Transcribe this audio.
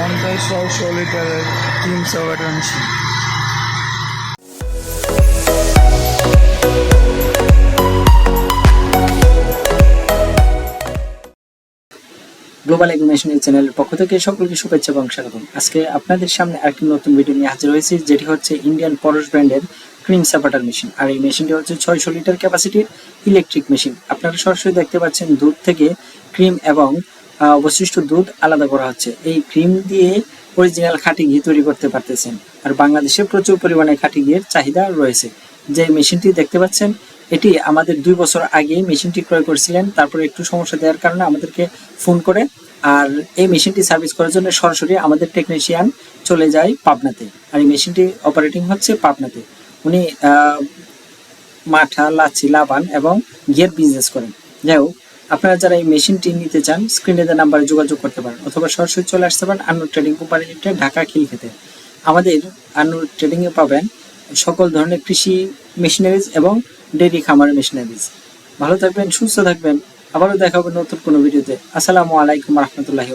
পঞ্চাশ ছয়শো লিটারের তিনশো ওয়াটার মেশিন গ্লোবাল এগ্রিমেশন চ্যানেলের পক্ষ থেকে সকলকে শুভেচ্ছা এবং স্বাগতম। আজকে আপনাদের সামনে আরেকটি নতুন ভিডিও নিয়ে হাজির হয়েছি, যেটি হচ্ছে ইন্ডিয়ান পরশ ব্র্যান্ডের ক্রিম সাপাটার মেশিন আর এই মেশিনটি হচ্ছে ছয়শো লিটার ক্যাপাসিটির ইলেকট্রিক মেশিন আপনারা সরাসরি দেখতে পাচ্ছেন দুধ থেকে ক্রিম এবং অবশিষ্ট দুধ আলাদা করা হচ্ছে। এই ক্রিম দিয়ে অরিজিনাল খাঁটি ঘি তৈরি করতে পারতেছেন। আর বাংলাদেশে প্রচুর পরিমাণে খাঁটি ঘিয়ের চাহিদা রয়েছে। যে মেশিনটি দেখতে পাচ্ছেন, এটি আমাদের দুই বছর আগে মেশিনটি ক্রয় করেছিলেন। তারপরে একটু সমস্যা দেওয়ার কারণে আমাদেরকে ফোন করে। আর এই মেশিনটি সার্ভিস করার জন্য সরাসরি আমাদের টেকনিশিয়ান চলে যায় পাবনাতে। আর এই মেশিনটি অপারেটিং হচ্ছে পাবনাতে। উনি মাঠা লাচি লাবান এবং গিয়ার বিজনেস করেন। যাই হোক আপনারা যারা এই মেশিনটি নিতে চান স্ক্রিনে দেওয়া নাম্বারে যোগাযোগ করতে পারেন, অথবা সরাসরি চলে আসতে পারেন Annur trading company limited Dhaka Khilkhet আমাদের আন্নুর ট্রেডিংয়ে পাবেন সকল ধরনের কৃষি মেশিনারিজ এবং ডেরি খামারের মেশিনারিজ ভালো থাকবেন, সুস্থ থাকবেন। আবারও দেখা হবে নতুন কোনো ভিডিওতে। আসসালামু আলাইকুম রহমতুল্লাহি